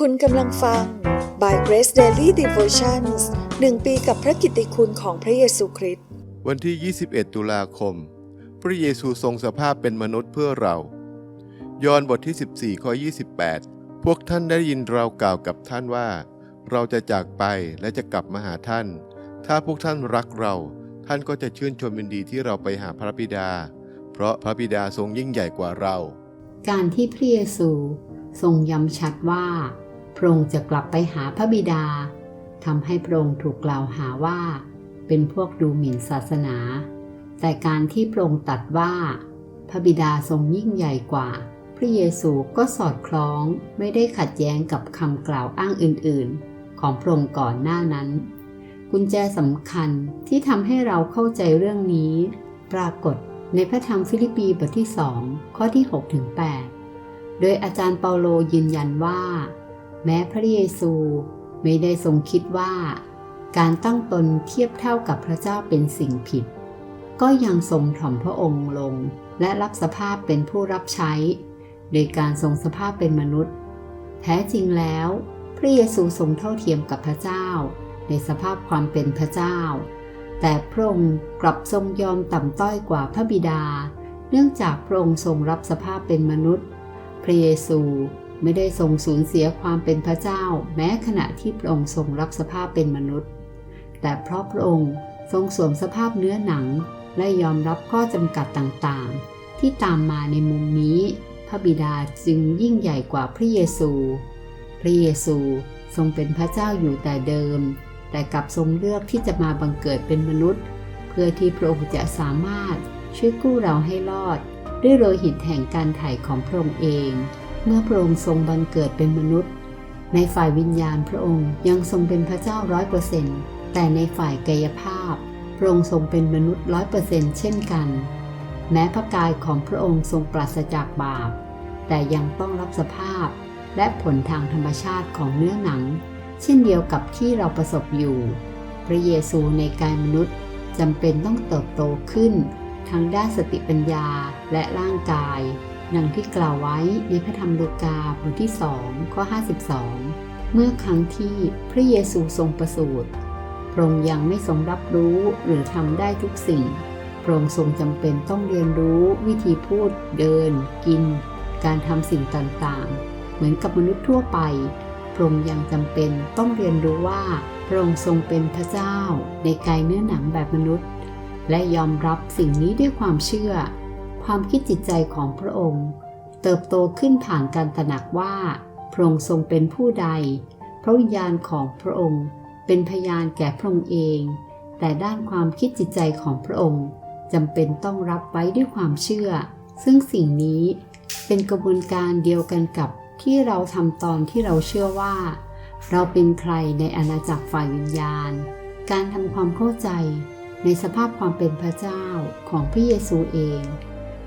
คุณกำลังฟัง By Grace Daily Devotions หนึ่งปีกับพระกิตติคุณของพระเยซูคริสต์ วันที่ 21 ตุลาคม พระเยซูทรงสภาพเป็นมนุษย์เพื่อเรา ยอห์นบทที่ 14 ข้อ 28 พวกท่านได้ยินเรากล่าวกับท่านว่า เราจะจากไปและจะกลับมาหาท่าน ถ้าพวกท่านรักเรา ท่านก็จะชื่นชมยินดีที่เราไปหาพระบิดา เพราะพระบิดาทรงยิ่งใหญ่กว่าเรา การที่พระเยซูทรงย้ำชัดว่า พระองค์จะกลับไปหาพระบิดาทำให้พระองค์ถูกกล่าวหาว่า เป็นพวกดูหมิ่นศาสนา แต่การที่พระองค์ตัดว่า พระบิดาทรงยิ่งใหญ่กว่า พระเยซูก็สอดคล้องไม่ได้ขัดแย้งกับคำกล่าวอ้างอื่นๆ ของพระองค์ก่อนหน้านั้น กุญแจสำคัญที่ทำให้เราเข้าใจเรื่องนี้ ปรากฏในพระธรรมฟิลิปปีบทที่2ข้อที่6ถึง8โดยอาจารย์เปาโลยืนยันว่า แม้พระเยซูไม่ได้ทรงคิดว่า การตั้งตนเทียบเท่ากับพระเจ้าเป็นสิ่งผิด ก็ยังทรงถ่อมพระองค์ลงและรับสภาพเป็นผู้รับใช้ โดยการทรงสภาพเป็นมนุษย์ แท้จริงแล้ว พระเยซูทรงเท่าเทียมกับพระเจ้า ในสภาพความเป็นพระเจ้า แต่พระองค์กลับทรงยอมต่ำต้อยกว่าพระบิดา เนื่องจากพระองค์ทรงรับสภาพเป็นมนุษย์ พระเยซู ไม่ได้ทรงสูญเสียความเป็นพระเจ้า แม้ขณะที่พระองค์ทรงรับสภาพเป็นมนุษย์ แต่เพราะพระองค์ทรงสวมสภาพเนื้อหนัง และยอมรับข้อจำกัดต่างๆ ที่ตามมาในมุมนี้ พระบิดาจึงยิ่งใหญ่กว่าพระเยซู พระเยซูทรงเป็นพระเจ้าอยู่แต่เดิม แต่กลับทรงเลือกที่จะมาบังเกิดเป็นมนุษย์ เพื่อที่พระองค์จะสามารถช่วยกู้เราให้รอด ด้วยโลหิตแห่งการไถ่ของพระองค์เอง เมื่อพระองค์ทรงบังเกิดเป็นมนุษย์ ในฝ่ายวิญญาณพระองค์ยังทรงเป็นพระเจ้าร้อยเปอร์เซนต์แต่ในฝ่ายกายภาพ พระองค์ทรงเป็นมนุษย์ร้อยเปอร์เซนต์เช่นกัน แม้พระกายของพระองค์ทรงปราศจากบาป แต่ยังต้องรับสภาพ และผลทางธรรมชาติของเนื้อหนัง เช่นเดียวกับที่เราประสบอยู่ พระเยซูในกายมนุษย์จำเป็นต้องเติบโตขึ้น ทั้งด้านสติปัญญาและร่างกาย ดังที่กล่าวไว้ในพระธรรมลูกาบทที่2ข้อ 52 เมื่อครั้งที่พระเยซูทรงประสูติพระองค์ยังไม่ทรงรับรู้หรือทำได้ทุกสิ่งพระองค์ทรงจำเป็นต้องเรียนรู้วิธีพูด เดิน กิน การทำสิ่งต่างๆ เหมือนกับมนุษย์ทั่วไปพระองค์ยังจำเป็นต้องเรียนรู้ว่าพระองค์ทรงเป็นพระเจ้าในกายเนื้อหนังแบบมนุษย์ และยอมรับสิ่งนี้ด้วยความเชื่อ ความคิดจิตใจของพระองค์ เติบโตขึ้นผ่านการตระหนักว่า พระองค์ทรงเป็นผู้ใด พระวิญญาณของพระองค์ เป็นพยานแก่พระองค์เอง แต่ด้านความคิดจิตใจของพระองค์จำเป็นต้องรับไว้ด้วยความเชื่อ ซึ่งสิ่งนี้เป็นกระบวนการเดียวกันกับที่เราทำตอนที่เราเชื่อว่า เราเป็นใครในอาณาจักรฝ่ายวิญญาณ การทำความเข้าใจในสภาพความเป็นพระเจ้าของพระเยซูเอง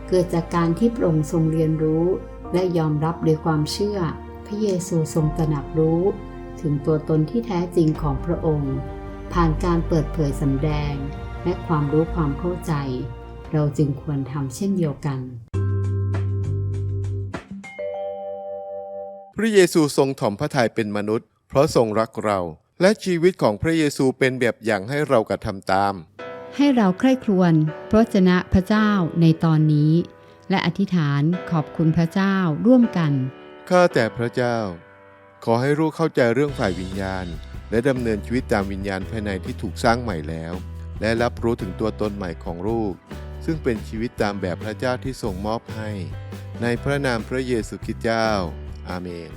เกิดจากการที่พระองค์ทรงเรียนรู้ และยอมรับโดยความเชื่อ พระเยซูทรงตระหนักรู้ ถึงตัวตนที่แท้จริงของพระองค์ ผ่านการเปิดเผยสำแดง และความรู้ความเข้าใจ เราจึงควรทำเช่นเดียวกัน พระเยซูทรงถ่อมพระทัยเป็นมนุษย์ เพราะทรงรักเรา และชีวิตของพระเยซูเป็นแบบอย่างให้เรากระทำตาม ให้เราใคร่ครวญพระวจนะพระเจ้าในตอนนี้ และอธิษฐานขอบคุณพระเจ้าร่วมกัน ข้าแต่พระเจ้า ขอให้ลูกเข้าใจเรื่องฝ่ายวิญญาณ และดำเนินชีวิตตามวิญญาณภายในที่ถูกสร้างใหม่แล้ว และรับรู้ถึงตัวตนใหม่ของลูกซึ่งเป็นชีวิตตามแบบพระเจ้าที่ทรงมอบให้ ในพระนามพระเยซูคริสต์เจ้า อาเมน